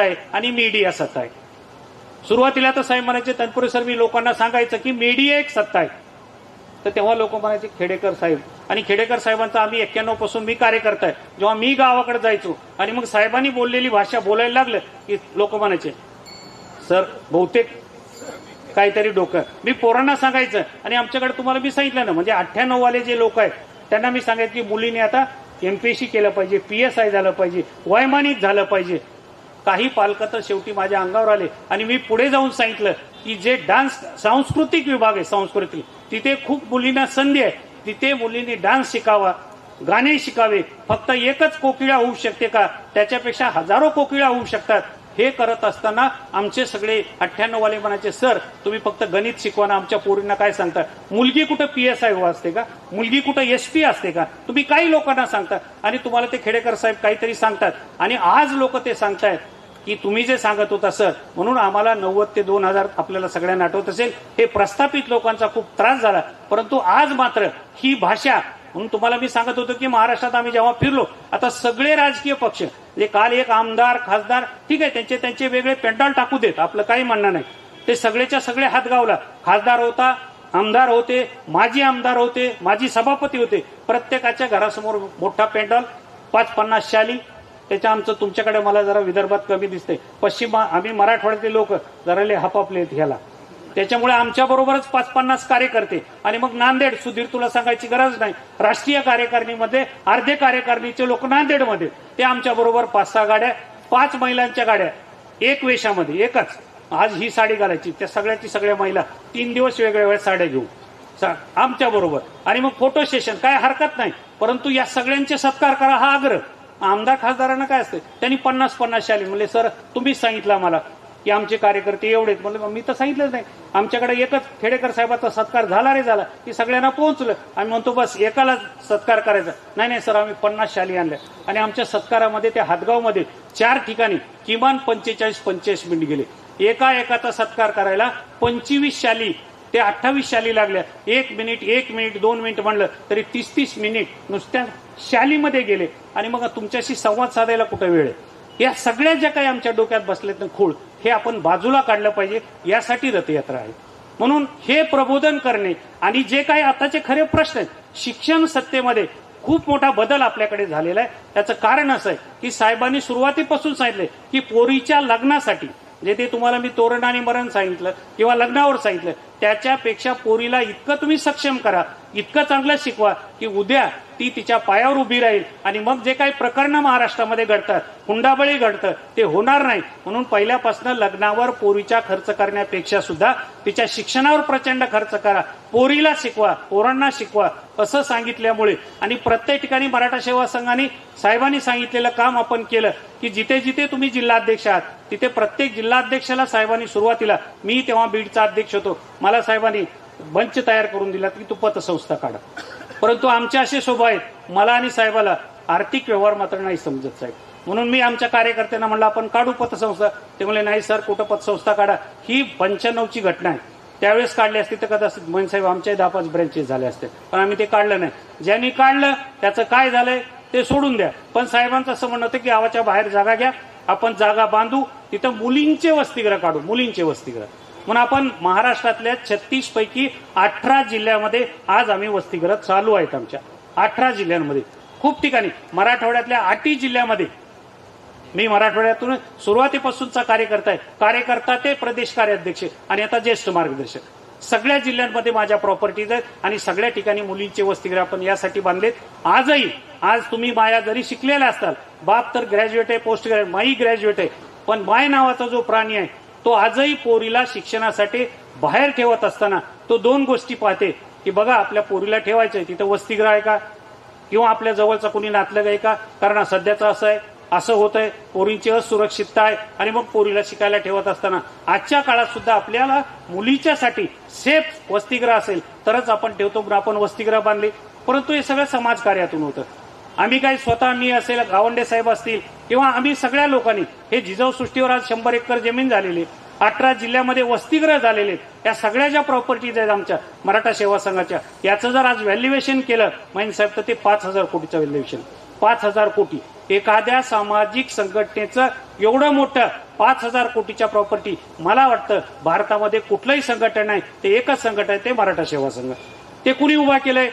आहे आणि मीडिया सत्ता आहे. सुरुवातीला तर साहेब म्हणायचे तत्पूर्वी सर मी लोकांना सांगायचं की मीडिया एक सत्ता आहे. तर तेव्हा लोक म्हणायचे खेडेकर साहेब. आणि खेडेकर साहेबांचा आम्ही एक्क्याण्णवपासून मी कार्यकर्ता आहे. जेव्हा मी गावाकडे जायचो आणि मग साहेबांनी बोललेली भाषा बोलायला लागलं की लोक म्हणायचे सर बहुतेक काहीतरी डोकं. मी पोरांना सांगायचं आणि आमच्याकडे तुम्हाला मी सांगितलं ना म्हणजे अठ्ठ्याण्णव वाले जे लोक आहेत त्यांना मी सांगायचं की मुलीने आता एमपीएससी केलं पाहिजे पी एस आय झालं पाहिजे वैमानिक झालं पाहिजे. काही पालक तर शेवटी माझ्या अंगावर आले. आणि मी पुढे जाऊन सांगितलं की जे डान्स सांस्कृतिक विभाग आहे सांस्कृतिक तिथे खूप मुलींना संधी आहे. तिथे मुलींनी डान्स शिकावा गाणे शिकावे. फक्त एकच कोकिळा होऊ शकते का? त्याच्यापेक्षा हजारो कोकिळा होऊ शकतात. हे करत असताना आमचे सगळे अठ्ठ्याण्णव वाले म्हणायचे सर तुम्ही फक्त गणित शिकवाना आमच्या पोरींना काय सांगता? मुलगी कुठं पी एस आय असते का? मुलगी कुठं एस पी असते का? तुम्ही काही लोकांना सांगता. आणि तुम्हाला ते खेडेकर साहेब काहीतरी सांगतात. आणि आज लोक ते सांगतायत. की तुम्ही जे सांगत होता सर म्हणून आम्हाला नव्वद ते दोन हजार आपल्याला सगळ्यांना आठवत असेल हे प्रस्थापित लोकांचा खूप त्रास झाला. परंतु आज मात्र ही भाषा म्हणून तुम्हाला मी सांगत होतो की महाराष्ट्रात आम्ही जेव्हा फिरलो आता सगळे राजकीय पक्ष म्हणजे काल एक आमदार खासदार ठीक आहे त्यांचे त्यांचे वेगळे पेंडॉल टाकू देत आपलं काही म्हणणं नाही. ते सगळेच्या सगळे हात गावला. खासदार होता आमदार होते माजी आमदार होते माजी सभापती होते. प्रत्येकाच्या घरासमोर मोठा पेंडॉल पाच पन्नास शाली त्याच्या आमचं तुमच्याकडे मला जरा विदर्भात कमी दिसते पश्चिम आम्ही मराठवाड्यातले लोक जरा लय हपापले ह्याला. त्याच्यामुळे आमच्या बरोबरच पाच पन्नास कार्यकर्ते आणि मग नांदेड सुधीर तुला सांगायची गरज नाही. राष्ट्रीय कार्यकारिणीमध्ये अर्धे कार्यकारिणीचे लोक नांदेडमध्ये. ते आमच्या बरोबर पाच सहा गाड्या पाच महिलांच्या गाड्या. एक वेशामध्ये एकच. आज ही साडी घालायची. त्या सगळ्याची सगळ्या महिला तीन दिवस वेगळ्या वेगळ्या साड्या घेऊ आमच्या बरोबर. आणि मग फोटो सेशन काय हरकत नाही. परंतु या सगळ्यांचे सत्कार करा हा आग्रह. आमदार खासदारांना काय असते? त्यांनी पन्नास पन्नास शाली म्हणले सर तुम्हीच सांगितलं आम्हाला की आमचे कार्यकर्ते एवढेच म्हणलं मी तर सांगितलंच नाही. आमच्याकडे एकच खेडेकर साहेबाचा सत्कार झाला रे झाला. की सगळ्यांना पोहोचलं. आम्ही म्हणतो बस एकाला सत्कार करायचा. नाही नाही सर आम्ही पन्नास शाली आणल्या. आणि आमच्या सत्कारामध्ये त्या हातगावमध्ये चार ठिकाणी किमान पंचेचाळीस पंचेचाळीस मिनिट गेले. एका एकाचा सत्कार करायला पंचवीस शाली ते अठ्ठावीस शाली लागल्या. एक मिनिट एक मिनिट दोन मिनिट म्हणलं तरी तीस तीस मिनिट नुसत्या शालीमध्ये गेले आणि मग तुमच्याशी संवाद साधायला कुठं वेळ आहे? या सगळ्या ज्या काही आमच्या डोक्यात बसलेत ना खूळ हे आपण बाजूला काढलं पाहिजे यासाठी रथयात्रा आहे. म्हणून हे प्रबोधन करणे आणि जे काही आताचे खरे प्रश्न आहेत शिक्षण सत्तेमध्ये खूप मोठा बदल आपल्याकडे झालेला आहे. त्याचं कारण असं आहे की साहेबांनी सुरुवातीपासून सांगितले की पोरीच्या लग्नासाठी जे ते तुम्हाला मी तोरण आणि मरण सांगितलं किंवा लग्नावर सांगितलं त्याच्यापेक्षा पोरीला इतकं तुम्ही सक्षम करा इतकं चांगलं शिकवा की उद्या ती तिच्या पायावर उभी राहील आणि मग जे काही प्रकरणं महाराष्ट्रामध्ये घडतात हुंडाबळी घडतं ते होणार नाही. म्हणून पहिल्यापासून लग्नावर पोरीच्या खर्च करण्यापेक्षा सुद्धा तिच्या शिक्षणावर प्रचंड खर्च करा. पोरीला शिकवा पोरांना शिकवा असं सांगितल्यामुळे. आणि प्रत्येक ठिकाणी मराठा सेवा संघाने साहेबांनी सांगितलेलं काम आपण केलं की जिथे जिथे तुम्ही जिल्हाध्यक्ष आहात तिथे प्रत्येक जिल्हाध्यक्षाला साहेबांनी सुरुवातीला मी तेव्हा बीडचा अध्यक्ष होतो मला साहेबांनी मंच तयार करून दिला की तू पतसंस्था काढा. परंतु आमचे असे स्वभाव आहेत मला आणि साहेबाला आर्थिक व्यवहार मात्र नाही समजत साहेब. म्हणून मी आमच्या कार्यकर्त्यांना म्हणलं आपण काढू पतसंस्था. ते म्हणले नाही सर कुठं पतसंस्था काढा. ही पंच्याण्णवची घटना आहे. त्यावेळेस काढली असती तर कदाचित मोहन साहेब आमच्या दहा पाच ब्रँचेस झाले असते. पण आम्ही ते काढलं नाही. ज्यांनी काढलं त्याचं काय झालंय ते सोडून द्या. पण साहेबांचं असं म्हणणं होतं की गावाच्या बाहेर जागा घ्या. आपण जागा बांधू. तिथं मुलींचे वसतिगृह काढू मुलींचे वसतिगृह. म्हणून आपण महाराष्ट्रातल्या छत्तीस पैकी अठरा जिल्ह्यामध्ये आज आम्ही वसतिगृह चालू आहेत आमच्या. अठरा जिल्ह्यांमध्ये. खूप ठिकाणी. मराठवाड्यातल्या आठही जिल्ह्यामध्ये. मी मराठवाड्यातून सुरुवातीपासूनचा कार्यकर्ता आहे. कार्यकर्ता ते प्रदेश कार्याध्यक्ष आणि आता ज्येष्ठ मार्गदर्शक. सगळ्या जिल्ह्यांमध्ये माझ्या प्रॉपर्टीज आहेत आणि सगळ्या ठिकाणी मुलींचे वसतिगृह आपण यासाठी बांधलेत. आजही आज तुम्ही माया जरी शिकलेला असताल बाप तर ग्रॅज्युएट आहे पोस्ट ग्रॅज्युएट माई ग्रॅज्युएट आहे. पण माय नावाचा जो प्राणी आहे तो आजही पोरीला शिक्षणासाठी बाहेर ठेवत असताना तो दोन गोष्टी पाहते की बघा आपल्या पोरीला ठेवायचं आहे तिथं वसतिगृह आहे का? किंवा आपल्या जवळचा कोणी नातलं आहे का? कारण सध्याचं असं आहे असं होत आहे पोरींची असुरक्षितता आहे आणि मग पोरीला शिकायला ठेवत असताना आजच्या काळात सुद्धा आपल्याला मुलीच्यासाठी सेफ वसतिगृह असेल तरच आपण ठेवतो आपण वसतिगृह बांधले. परंतु हे सगळं समाजकार्यातून होतं. आम्ही काय स्वतः मी असेल गावंडे साहेब असतील किंवा आम्ही सगळ्या लोकांनी हे जिजाऊ सृष्टीवर आज शंभर एकर जमीन झालेली अठरा जिल्ह्यामध्ये वसतिगृह झालेले या सगळ्या ज्या प्रॉपर्टीज आहेत आमच्या मराठा सेवा संघाच्या याचं जर आज व्हॅल्युएशन केलं माहीन साहेब तर ते पाच हजार कोटीचं व्हॅल्युएशन पाच हजार कोटी. एखाद्या सामाजिक संघटनेचं एवढं मोठं पाच हजार कोटीच्या प्रॉपर्टी मला वाटतं भारतामध्ये कुठलंही संघटन आहे ते एकच संघटन आहे ते मराठा सेवा संघ. ते कुणी उभा केलंय?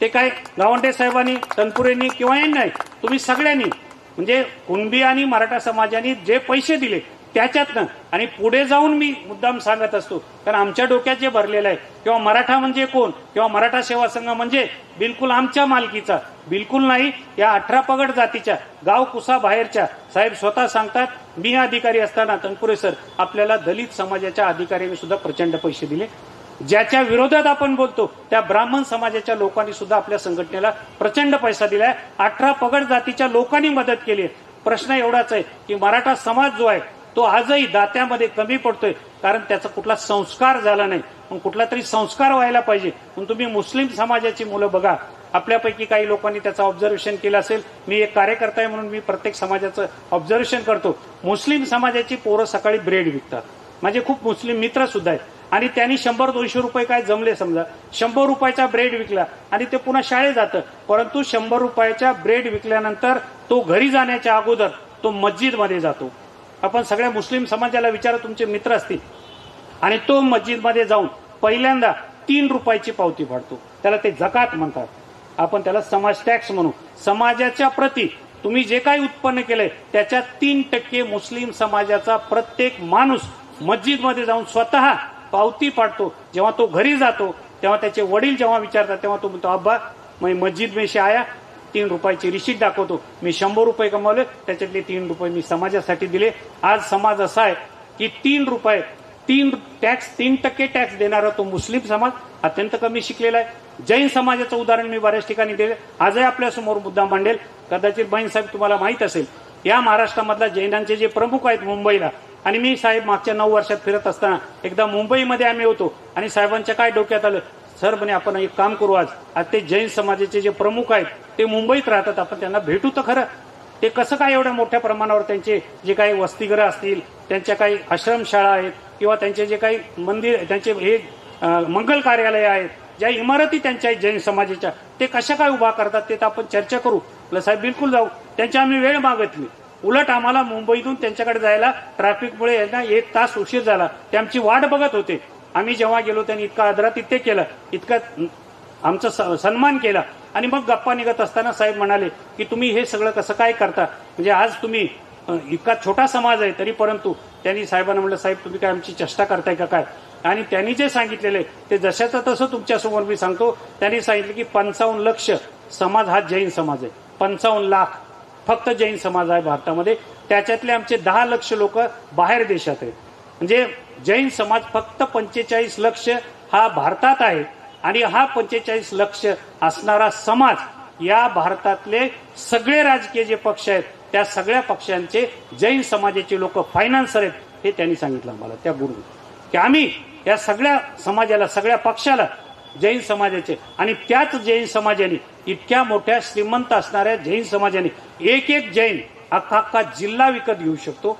ते काय गावंडे साहेबांनी तनपुरेंनी किंवा यांनी नाही तुम्ही सगळ्यांनी म्हणजे कुणबी आणि मराठा समाजाने जे पैसे दिले त्याच्यातनं आणि पुढे जाऊन मी मुद्दाम सांगत असतो कारण आमच्या डोक्यात जे भरलेलं आहे किंवा मराठा म्हणजे कोण किंवा मराठा सेवा संघ म्हणजे बिलकुल आमच्या मालकीचा बिलकुल नाही या अठरा पगड जातीच्या गाव कुसा बाहेरच्या साहेब स्वतः सांगतात मी अधिकारी असताना तनपुरे सर आपल्याला दलित समाजाच्या अधिकाऱ्यांनी सुद्धा प्रचंड पैसे दिले ज्याच्या विरोधात आपण बोलतो त्या ब्राह्मण समाजाच्या लोकांनी सुद्धा आपल्या संघटनेला प्रचंड पैसा दिलाय. अठरा पगड जातीच्या लोकांनी मदत केली आहे. प्रश्न एवढाच आहे की मराठा समाज जो आहे तो आजही दात्यामध्ये कमी पडतोय. कारण त्याचा कुठला संस्कार झाला नाही. मग कुठला तरी संस्कार व्हायला पाहिजे. पण तुम्ही मुस्लिम समाजाची मुलं बघा. आपल्यापैकी काही लोकांनी त्याचं ऑब्झर्वेशन केलं असेल. मी एक कार्यकर्ता आहे म्हणून मी प्रत्येक समाजाचं ऑब्झर्वेशन करतो. मुस्लिम समाजाची पोरं सकाळी ब्रेड विकतात. माझे खूप मुस्लिम मित्र सुद्धा आहेत. आणि त्यांनी शंभर दोनशे रुपये काय जमले समजा. शंभर रुपयाचा ब्रेड विकला आणि ते पुन्हा शाळेत जातं. परंतु शंभर रुपयाच्या ब्रेड विकल्यानंतर तो घरी जाण्याच्या अगोदर तो मस्जिदमध्ये जातो. आपण सगळ्या मुस्लिम समाजाला विचारा तुमचे मित्र असतील. आणि तो मस्जिदमध्ये जाऊन पहिल्यांदा तीन रुपयाची पावती फाडतो. त्याला ते जकात म्हणतात. आपण त्याला समाज टॅक्स म्हणू. समाजाच्या प्रती तुम्ही जे काही उत्पन्न केलंय त्याच्या तीन टक्के मुस्लिम समाजाचा प्रत्येक माणूस मस्जिदमध्ये जाऊन स्वतः पावती पाडतो. जेव्हा तो घरी जातो तेव्हा त्याचे वडील जेव्हा विचारतात तेव्हा तो म्हणतो अब्बा मी मस्जिद मेशी आया तीन रुपयाची रिशीट दाखवतो. मी शंभर रुपये कमावले त्याच्यातले तीन रुपये मी समाजासाठी दिले. आज समाज असा आहे की तीन रुपये तीन टॅक्स तीन टक्के टॅक्स देणारा तो मुस्लिम समाज अत्यंत कमी शिकलेला आहे. जैन समाजाचं उदाहरण मी बऱ्याच ठिकाणी दिले. आजही आपल्यासमोर मुद्दा मांडेल कदाचित बहीण साहेब तुम्हाला माहीत असेल या महाराष्ट्रामधल्या जैनांचे जे प्रमुख आहेत मुंबईला आणि मी साहेब मागच्या नऊ वर्षात फिरत असताना एकदा मुंबईमध्ये आम्ही होतो आणि साहेबांच्या काय डोक्यात आलं सर म्हणे आपण एक काम करू आज. आज ते जैन समाजाचे जे प्रमुख आहेत ते मुंबईत राहतात आपण त्यांना भेटू तर खरं. ते कसं काय एवढ्या मोठ्या प्रमाणावर त्यांचे जे काही वसतिगृह असतील त्यांच्या काही आश्रमशाळा आहेत किंवा त्यांचे जे काही मंदिर त्यांचे हे मंगल कार्यालय आहेत ज्या इमारती त्यांच्या आहेत जैन समाजाच्या ते कशा काय उभा करतात ते तर आपण चर्चा करू. साहेब बिलकुल जाऊ. त्यांची आम्ही वेळ मागितली. उलट आम्हाला मुंबईतून त्यांच्याकडे जायला ट्रॅफिकमुळे यांना एक तास उशीर झाला. ते आमची वाट बघत होते. आम्ही जेव्हा गेलो त्यांनी इतका आदरातिथ्य केलं. इतकं आमचा स- सन्मान केला. आणि मग गप्पा निघत असताना साहेब म्हणाले की तुम्ही हे सगळं कसं काय करता? म्हणजे आज तुम्ही इतका छोटा समाज आहे तरी परंतु त्यांनी साहेबांना म्हटलं साहेब तुम्ही काय आमची चेष्टा करताय का काय? आणि त्यांनी जे सांगितलेले ते जशाचं तसं तुमच्यासमोर मी सांगतो. त्यांनी सांगितलं की पंचावन्न लक्ष समाज हा जैन समाज आहे. पंचावन्न लाख फक्त जैन समाज आहे भारतामध्ये. त्याच्यातले आमचे दहा लक्ष लोक बाहेर देशात आहेत. म्हणजे जैन समाज फक्त पंचेचाळीस लक्ष हा भारतात आहे आणि हा पंचेचाळीस लक्ष असणारा समाज या भारतातले सगळे राजकीय जे पक्ष आहेत त्या सगळ्या पक्षांचे जैन समाजाचे लोक फायनान्सर आहेत हे त्यांनी सांगितलं मला त्या गुरु की आम्ही या सगळ्या समाजाला सगळ्या पक्षाला जैन समाजाचे. आणि त्याच जैन समाजाने इतक्या मोठ्या श्रीमंत असणाऱ्या जैन समाजाने एक एक जैन अख्खा अख्खा जिल्हा विकत घेऊ शकतो.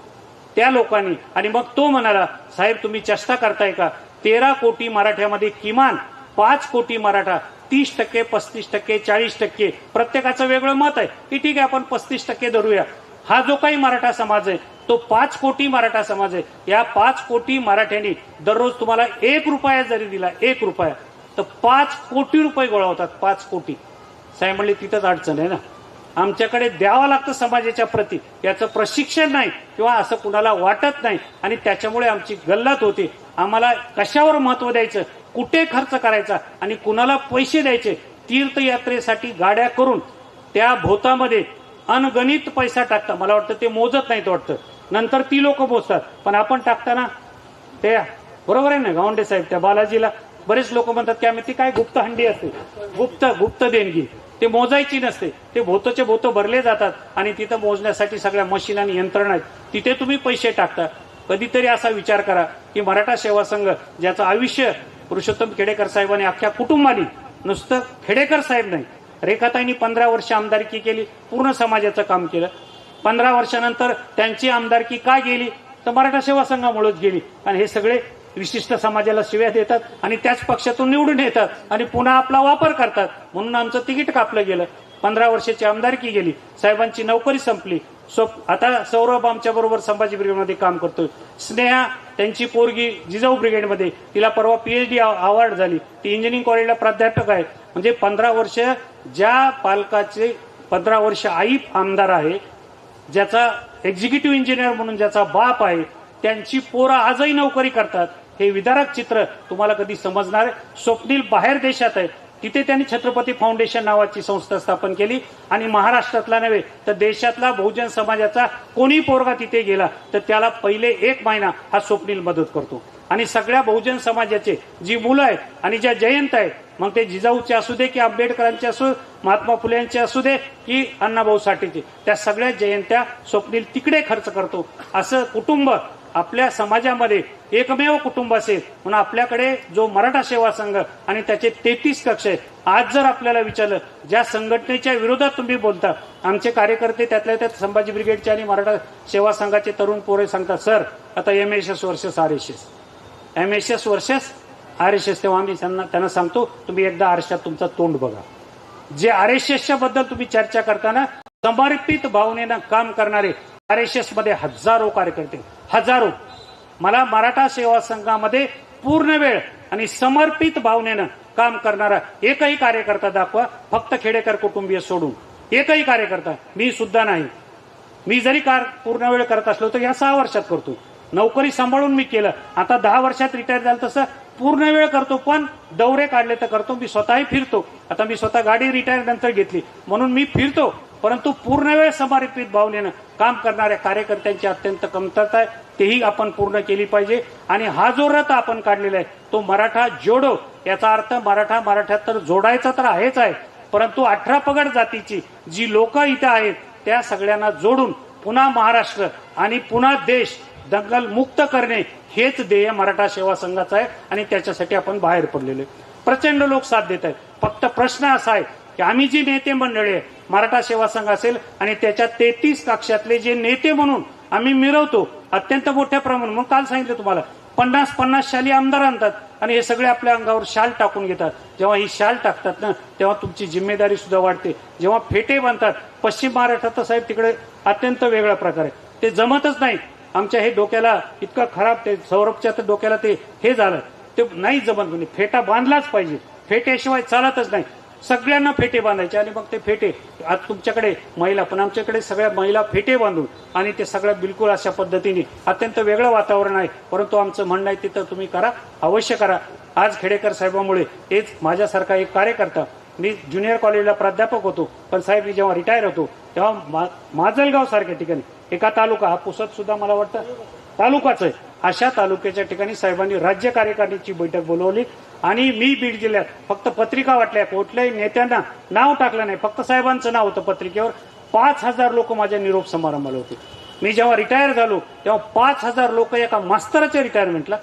त्या लोकांनी आणि मग तो म्हणाला साहेब तुम्ही चेष्टा करताय का? तेरा कोटी मराठ्यामध्ये किमान पाच कोटी मराठा तीस टक्के पस्तीस टक्के चाळीस टक्के प्रत्येकाचं वेगळं मत आहे. की ठीक आहे आपण पस्तीस टक्के धरूया. हा जो काही मराठा समाज आहे तो पाच कोटी मराठा समाज आहे. या पाच कोटी मराठ्यांनी दररोज तुम्हाला एक रुपया जरी दिला एक रुपया तर पाच कोटी रुपये गोळा होतात पाच कोटी. साहेब म्हणले तिथंच अडचण आहे ना. आमच्याकडे द्यावं लागतं समाजाच्या प्रती. याचं प्रशिक्षण नाही किंवा असं कुणाला वाटत नाही. आणि त्याच्यामुळे आमची गल्लत होते. आम्हाला कशावर महत्त्व द्यायचं? कुठे खर्च करायचा? आणि कुणाला पैसे द्यायचे? तीर्थयात्रेसाठी गाड्या करून त्या भोतामध्ये अनगणित पैसा टाकता मला वाटतं ते मोजत नाहीत वाटतं. नंतर ती लोक मोजतात. पण आपण टाकताना ते बरोबर आहे ना गावंडे साहेब त्या बालाजीला बरेच लोक म्हणतात की आम्ही ती काय गुप्त हंडी असते. गुप्त गुप्त देणगी. ते मोजायची नसते. ते भोतचे भोत भरले जातात आणि तिथं मोजण्यासाठी सगळ्या मशीन आणि यंत्रणा आहेत. तिथे तुम्ही पैसे टाकता. कधीतरी असा विचार करा की मराठा सेवा संघ ज्याचं आयुष्य पुरुषोत्तम खेडेकर साहेबांनी अख्ख्या कुटुंबाने नुसतं खेडेकर साहेब नाही. रेखाताईंनी पंधरा वर्ष आमदारकी केली पूर्ण समाजाचं काम केलं. पंधरा वर्षानंतर त्यांची आमदारकी का गेली? तर मराठा सेवा संघामुळेच गेली. आणि हे सगळे विशिष्ट समाजाला शिव्या देतात आणि त्याच पक्षातून निवडून येतात आणि पुन्हा आपला वापर करतात. म्हणून आमचं तिकीट कापलं गेलं. पंधरा वर्षाची आमदारकी गेली. साहेबांची नोकरी संपली. सो आता सौरभ आमच्या बरोबर संभाजी ब्रिगेडमध्ये काम करतोय. स्नेहा त्यांची पोरगी जिजाऊ ब्रिगेडमध्ये तिला परवा पीएचडी अवॉर्ड झाली. ती इंजिनिअरिंग कॉलेजला प्राध्यापक आहे. म्हणजे पंधरा वर्ष ज्या पालकाचे पंधरा वर्ष आई आमदार आहे ज्याचा एक्झिक्युटिव्ह इंजिनियर म्हणून ज्याचा बाप आहे त्यांची पोरं आजही नोकरी करतात. हे विदारक चित्र तुम्हाला कधी समजणार? आहे. स्वप्नील बाहेर देशात आहे तिथे त्यांनी छत्रपती फाउंडेशन नावाची संस्था स्थापन केली. आणि महाराष्ट्रातला नव्हे तर देशातला बहुजन समाजाचा कोणी पोरगा तिथे गेला तर त्याला पहिले एक महिना हा स्वप्नील मदत करतो. आणि सगळ्या बहुजन समाजाचे जी मुलं आहेत आणि ज्या जयंत आहेत मग ते जिजाऊचे असू दे की आंबेडकरांचे असू महात्मा फुलेंचे असू दे की अण्णाभाऊ साठेचे त्या सगळ्या जयंत्या स्वप्नील तिकडे खर्च करतो. असं कुटुंब आपल्या समाजामध्ये एकमेव कुटुंब असेल म्हणून आपल्याकडे जो मराठा सेवा संघ आणि त्याचे तेहतीस कक्ष आहेत आज जर आपल्याला विचारलं ज्या संघटनेच्या विरोधात तुम्ही बोलता आमचे कार्यकर्ते त्यातल्या त्यात संभाजी ब्रिगेडचे आणि मराठा सेवा संघाचे तरुण पोरे सांगतात सर आता M S S versus R S S M S S versus R S S तेव्हा आम्ही त्यांना त्यांना सांगतो तुम्ही एकदा आरशात तुमचा तोंड बघा. जे आर एस एसच्या बद्दल तुम्ही चर्चा करताना समर्पित भावनेनं काम करणारे आर एस एसमध्ये हजारो कार्यकर्ते हजारो. मला मराठा सेवा संघामध्ये पूर्ण वेळ आणि समर्पित भावनेनं काम करणारा एकही कार्यकर्ता दाखवा फक्त खेडेकर कुटुंबीय सोडून. एकही कार्यकर्ता मी सुद्धा नाही. मी जरी कार पूर्ण वेळ करत असलो तर या सहा वर्षात करतो. नोकरी सांभाळून मी केलं. आता दहा वर्षात रिटायर झालं तसं पूर्ण वेळ करतो पण दौरे काढले तर करतो. मी स्वतःही फिरतो. आता मी स्वतः गाडी रिटायर नंतर घेतली. म्हणून मी फिरतो. परंतु पूर्ण वेळ समर्पित भावनेनं काम करणाऱ्या कार्यकर्त्यांची अत्यंत कमतरता आहे. तेही आपण पूर्ण केली पाहिजे. आणि हा जो रथ आपण काढलेला आहे तो मराठा जोडो याचा अर्थ मराठा मराठ्यात तर जोडायचा तर आहेच आहे. परंतु अठरा पगड जातीची जी लोक इथं आहेत त्या सगळ्यांना जोडून पुन्हा महाराष्ट्र आणि पुन्हा देश दंगल मुक्त करणे हेच ध्येय मराठा सेवा संघाचं आहे. आणि त्याच्यासाठी आपण बाहेर पडलेलो आहे. प्रचंड लोक साथ देत आहेत. फक्त प्रश्न असा आहे की आम्ही जी नेते मंडळी आहे मराठा सेवा संघ असेल आणि त्याच्या तेहतीस कक्षातले जे नेते म्हणून आम्ही मिरवतो अत्यंत मोठ्या प्रमाणात मग काल सांगितलं तुम्हाला पन्नास पन्नास शाली आमदार आणतात आणि हे सगळे आपल्या अंगावर शाल टाकून घेतात. जेव्हा ही शाल टाकतात ना तेव्हा तुमची जिम्मेदारी सुद्धा वाढते. जेव्हा फेटे बांधतात पश्चिम महाराष्ट्रात साहेब तिकडे अत्यंत वेगळा प्रकार आहे. ते जमतच नाही. आमच्या हे डोक्याला इतकं खराब ते सौरभच्या तर डोक्याला ते हे झालं. ते नाही जमत म्हणजे फेटा बांधलाच पाहिजे. फेट्याशिवाय चालतच नाही. सगळ्यांना फेटे बांधायचे आणि मग ते फेटे आज तुमच्याकडे महिला पण आमच्याकडे सगळ्या महिला फेटे बांधून आणि ते सगळं बिलकुल अशा पद्धतीने अत्यंत वेगळं वातावरण आहे. परंतु आमचं म्हणणं आहे तिथं तुम्ही करा अवश्य करा. आज खेडेकर साहेबांमुळे तेच माझ्यासारखा एक कार्यकर्ता मी ज्युनियर कॉलेजला प्राध्यापक होतो पण साहेब मी जेव्हा रिटायर होतो तेव्हा मा- माजलगाव सारख्या ठिकाणी एका तालुका हा पुसत सुद्धा मला वाटतं तालुकाच आहे. अशा तालुक्याच्या ठिकाणी साहेबांनी राज्य कार्यकारिणीची बैठक बोलवली. आणि मी बीड जिल्ह्यात फक्त पत्रिका वाटल्या कुठल्याही नेत्यांना नाव टाकलं नाही. फक्त साहेबांचं नाव होतं पत्रिकेवर. पाच हजार लोक माझ्या निरोप समारंभाला होते. मी जेव्हा रिटायर झालो तेव्हा पाच हजार लोक एका मास्तराच्या रिटायरमेंटला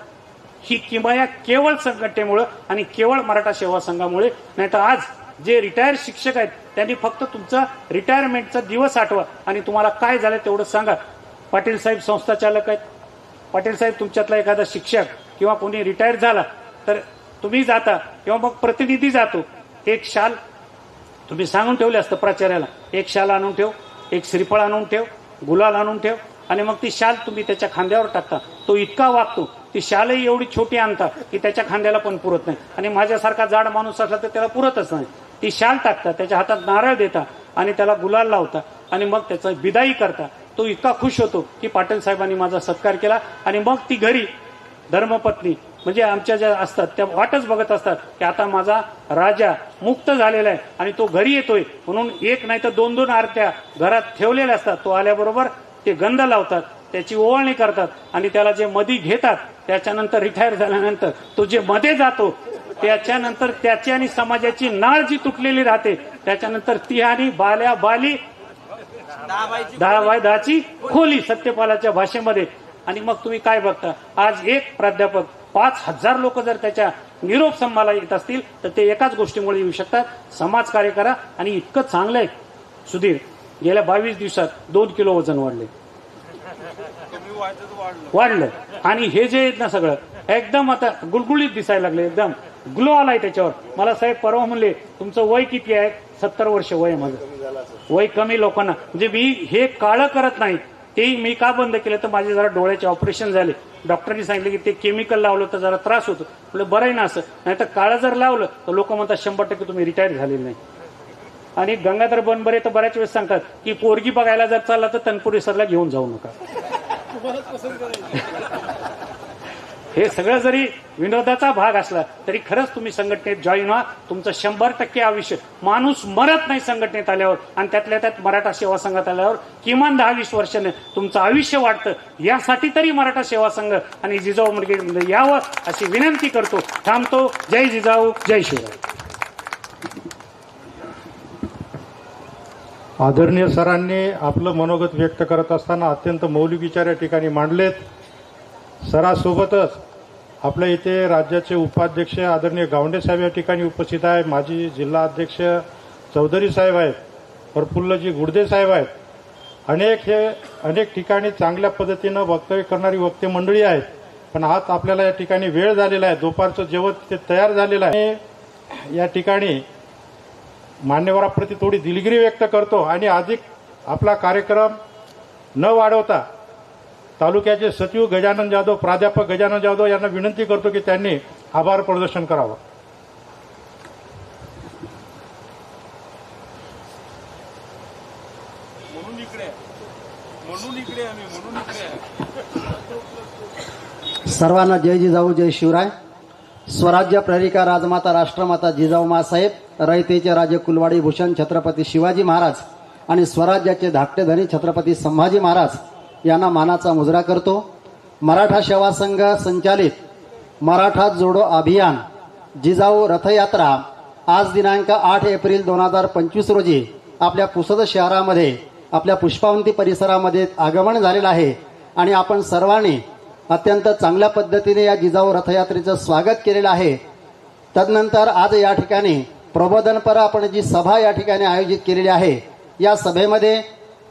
ही किमया केवळ संघटनेमुळं आणि केवळ मराठा सेवा संघामुळे नाहीतर आज जे रिटायर शिक्षक आहेत त्यांनी फक्त तुमचा रिटायरमेंटचा दिवस आठवा आणि तुम्हाला काय झालं तेवढं सांगा. पाटील साहेब संस्था चालक आहेत. पाटील साहेब तुमच्यातला एखादा शिक्षक किंवा कोणी रिटायर झाला तर तुम्ही जाता किंवा मग प्रतिनिधी जातो एक शाल तुम्ही सांगून ठेवले असतं प्राचार्याला. एक शाल आणून ठेव एक श्रीफळ आणून ठेव गुलाल आणून ठेव आणि मग ती शाल तुम्ही त्याच्या खांद्यावर टाकता. तो इतका वागतो ती शालही एवढी छोटी आणता की त्याच्या खांद्याला पण पुरत नाही. आणि माझ्यासारखा जाड माणूस असला तर त्याला पुरतच नाही. ती शाल टाकता त्याच्या हातात नारळ देता आणि त्याला गुलाल लावता आणि मग त्याचा विदाई करता. तो इतका खुश होतो की पाटील साहेबांनी माझा सत्कार केला आणि मग ती घरी धर्मपत्नी म्हणजे आमच्या ज्या असतात त्या वाटच बघत असतात की आता माझा राजा मुक्त झालेला आहे आणि तो घरी येतोय. म्हणून एक नाही तर दोन दोन आरत्या घरात ठेवलेल्या असतात. तो आल्याबरोबर ते गंध लावतात त्याची ओवाळणी करतात आणि त्याला जे मधी घेतात त्याच्यानंतर रिटायर झाल्यानंतर तो जे मध्ये जातो त्याच्यानंतर त्याची आणि समाजाची नाळ जी तुटलेली राहते त्याच्यानंतर ती आणि बाल्या बाली दहा बाय दहाची खोली सत्यपालाच्या भाषेमध्ये. आणि मग तुम्ही काय बघता? आज एक प्राध्यापक पाच हजार लोक जर त्याच्या निरोप संभाला येत असतील तर ते एकाच गोष्टीमुळे येऊ शकतात. समाज कार्य करा आणि इतकं चांगलं आहे. सुधीर गेल्या बावीस दिवसात दोन किलो वजन वाढले. वाढलं. आणि हे जे आहेत ना सगळं एकदम आता गुलगुलीत दिसायला लागले एकदम. ग्लो आलाय त्याच्यावर. मला साहेब परवा म्हणले तुमचं वय किती आहे? सत्तर वर्ष वय माझं. वय कमी लोकांना. म्हणजे मी हे काळं करत नाही. ते मी का बंद केलं? तर माझे जरा डोळ्याचे ऑपरेशन झाले. डॉक्टरनी सांगितलं की ते केमिकल लावलं तर जरा त्रास होतो. म्हणजे बरं आहे ना असं. नाही तर काळं जर लावलं तर लोक म्हणतात शंभर टक्के तुम्ही रिटायर झालेले नाही. आणि गंगाधर बनबरे तर बऱ्याच वेळेस सांगतात की पोरगी बघायला जर चालला तर तनपुरी सरला घेऊन जाऊ नका. हे सगळं जरी विनोदाचा भाग असला तरी खरंच तुम्ही संघटनेत जॉईन व्हा. तुमचं शंभर टक्के आयुष्य. माणूस मरत नाही संघटनेत आल्यावर आणि त्यातल्या त्यात मराठा सेवा संघात आल्यावर किमान दहा वीस वर्षाने तुमचं आयुष्य वाढतं. यासाठी तरी मराठा सेवा संघ आणि जिजाऊ मुलगी यावं अशी विनंती करतो. थांबतो. जय जिजाऊ. जय शिवराय. आदरणीय सरांनी आपलं मनोगत व्यक्त करत असताना अत्यंत मौलिक विचार या ठिकाणी मांडलेत. सरासोबतच आपल्या इथे राज्याचे उपाध्यक्ष आदरणीय गावंडे साहेब या ठिकाणी उपस्थित आहे. माजी जिल्हा अध्यक्ष चौधरी साहेब आहेत. प्रफुल्लजी गुडदे साहेब आहेत. अनेक हे अनेक ठिकाणी चांगल्या पद्धतीनं वक्तव्य करणारी वक्ते मंडळी आहेत. पण आज आपल्याला या ठिकाणी वेळ झालेला आहे. दुपारचं जेवण ते तयार झालेलं आहे. या ठिकाणी मान्यवराप्रती थोडी दिलगिरी व्यक्त करतो. आणि अधिक आपला कार्यक्रम न वाढवता तालुक्याचे सचिव गजानन जाधव प्राध्यापक गजानन जाधव यांना विनंती करतो की त्यांनी आभार प्रदर्शन करावं. म्हणून इकडे म्हणून इकडे आम्ही म्हणून इकडे सर्वांना जय जिजाऊ जय शिवराय. स्वराज्य प्रेरिका राजमाता राष्ट्रमाता जिजाऊ मासाहेब रयतेचे राजे कुलवाडी भूषण छत्रपती शिवाजी महाराज आणि स्वराज्याचे धाकटे धनी छत्रपती संभाजी महाराज यांना मानाचा मुजरा करतो. मराठा सेवा संघ संचालित मराठा जोडो अभियान जिजाऊ रथयात्रा आज दिनांक आठ एप्रिल दोन हजार पंचवीस रोजी आपल्या पुसद शहरामध्ये आपल्या पुष्पावंती परिसरामध्ये आगमन झालेलं आहे. आणि आपण सर्वांनी अत्यंत चांगल्या पद्धतीने या जिजाऊ रथयात्रेचं स्वागत केलेलं आहे. तदनंतर आज या ठिकाणी प्रबोधनपर आपण जी सभा या ठिकाणी आयोजित केलेली आहे या सभेमध्ये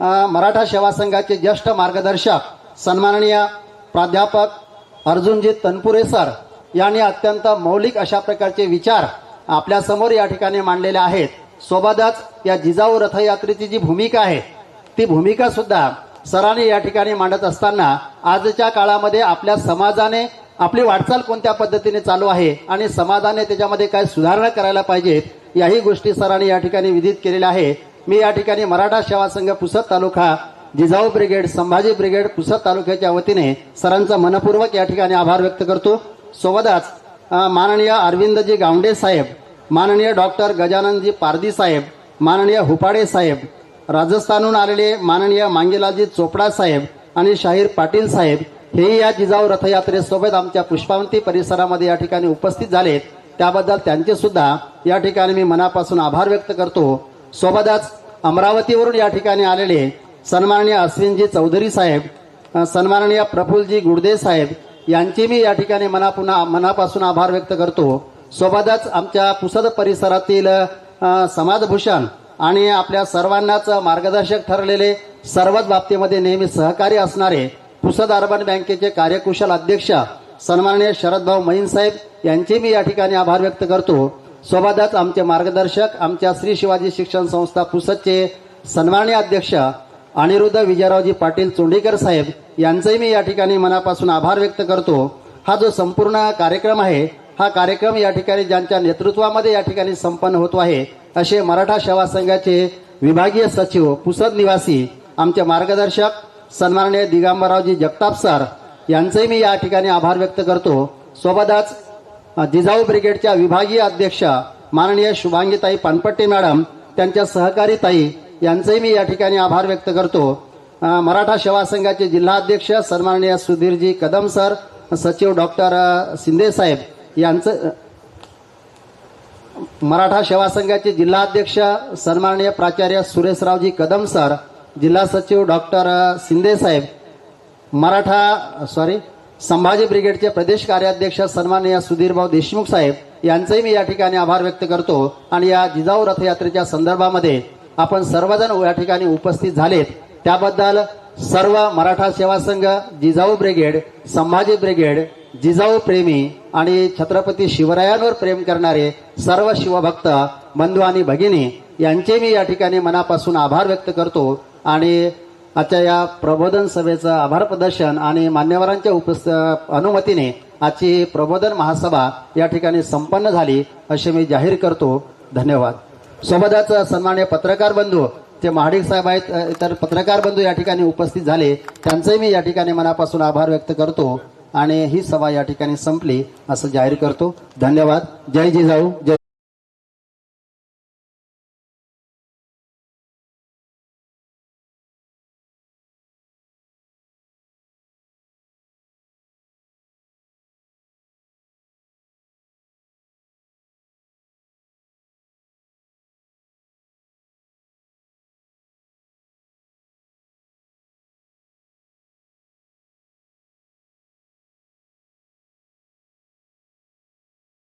मराठा सेवा संघाचे ज्येष्ठ मार्गदर्शक सन्माननीय प्राध्यापक अर्जुनजी तनपुरे सर यांनी अत्यंत मौलिक अशा प्रकारचे विचार आपल्यासमोर या ठिकाणी मांडलेले आहेत. सोबतच या जिजाऊ रथयात्रेची जी भूमिका आहे ती भूमिका सुद्धा सरांनी या ठिकाणी मांडत असताना आजच्या काळामध्ये आपल्या समाजाने आपली वाटचाल कोणत्या पद्धतीने चालू आहे आणि समाजाने त्याच्यामध्ये काय सुधारणा करायला पाहिजेत याही गोष्टी सरांनी या ठिकाणी विदित केलेल्या आहे मी या ठिकाणी मराठा सेवा संघ पुसद तालुका जिजाऊ ब्रिगेड संभाजी ब्रिगेड पुसद तालुक्याच्या वतीने सरांचा मनपूर्वक या ठिकाणी आभार व्यक्त करतो. सोबतच माननीय अरविंदजी गावंडे साहेब माननीय डॉक्टर गजाननजी पारदी साहेब माननीय हुपाडे साहेब राजस्थानहून आलेले माननीय मांगेलालजी चोपडा साहेब आणि शाहीर पाटील साहेब हेही या जिजाऊ रथयात्रेसोबत आमच्या पुष्पावंती परिसरामध्ये या ठिकाणी उपस्थित झालेत. त्याबद्दल त्यांचे सुद्धा या ठिकाणी मी मनापासून आभार व्यक्त करतो. सोबतच अमरावतीवरून या ठिकाणी आलेले सन्माननीय अश्विनजी चौधरी साहेब सन्माननीय प्रफुलजी गुडदे साहेब यांचे मी या ठिकाणी मनापुन्हा मनापासून आभार व्यक्त करतो. सोबतच आमच्या पुसद परिसरातील समाजभूषण आणि आपल्या सर्वांनाच मार्गदर्शक ठरलेले सर्वच बाबतीमध्ये नेहमी सहकार्य असणारे पुसद अर्बन बँकेचे कार्यकुशल अध्यक्ष सन्माननीय शरदभाऊ मैन साहेब यांचे मी या ठिकाणी आभार व्यक्त करतो. सोबतच आमचे मार्गदर्शक आमच्या श्री शिवाजी शिक्षण संस्था पुसदचे सन्माननीय अध्यक्ष अनिरुद्ध विजयरावजी पाटील चोंडीकर साहेब यांचेही मी या ठिकाणी मनापासून आभार व्यक्त करतो. हा जो संपूर्ण कार्यक्रम आहे हा कार्यक्रम या ठिकाणी ज्यांच्या नेतृत्वामध्ये या ठिकाणी संपन्न होतो आहे असे मराठा सेवा संघाचे विभागीय सचिव पुसद निवासी आमचे मार्गदर्शक सन्माननीय दिगंबररावजी जगताप सर यांचेही मी या ठिकाणी आभार व्यक्त करतो. सोबतच जिजाऊ ब्रिगेडच्या विभागीय अध्यक्ष माननीय शुभांगीताई पानपट्टे मॅडम त्यांच्या सहकारी ताई यांचेही मी या ठिकाणी आभार व्यक्त करतो. मराठा सेवा संघाचे जिल्हा अध्यक्ष सन्माननीय सुधीरजी कदम सर सचिव डॉक्टर शिंदे साहेब यांचं मराठा सेवा संघाचे जिल्हा अध्यक्ष सन्माननीय प्राचार्य सुरेशरावजी कदम सर जिल्हा सचिव डॉक्टर शिंदे साहेब मराठा सॉरी संभाजी ब्रिगेडचे प्रदेश कार्याध्यक्ष सन्माननीय सुधीरभाऊ देशमुख साहेब यांचेही मी या ठिकाणी आभार व्यक्त करतो आणि या जिजाऊ रथयात्रेच्या संदर्भामध्ये आपण सर्वजण या ठिकाणी उपस्थित झालेत. त्याबद्दल सर्व मराठा सेवा संघ जिजाऊ ब्रिगेड संभाजी ब्रिगेड जिजाऊ प्रेमी आणि छत्रपती शिवरायांवर प्रेम करणारे सर्व शिवभक्त बंधू आणि भगिनी यांचे मी या ठिकाणी मनापासून आभार व्यक्त करतो आणि आजच्या या प्रबोधन सभेचं आभार प्रदर्शन आणि मान्यवरांच्या उपस्थ अनुमतीने आजची प्रबोधन महासभा या ठिकाणी संपन्न झाली असे मी जाहीर करतो. धन्यवाद. सोबतच सन्मान्य पत्रकार बंधू ते महाडिक साहेब आहेत इतर पत्रकार बंधू या ठिकाणी उपस्थित झाले त्यांचंही मी या ठिकाणी मनापासून आभार व्यक्त करतो आणि ही सभा या ठिकाणी संपली असं जाहीर करतो. धन्यवाद. जय जिजाऊ. जय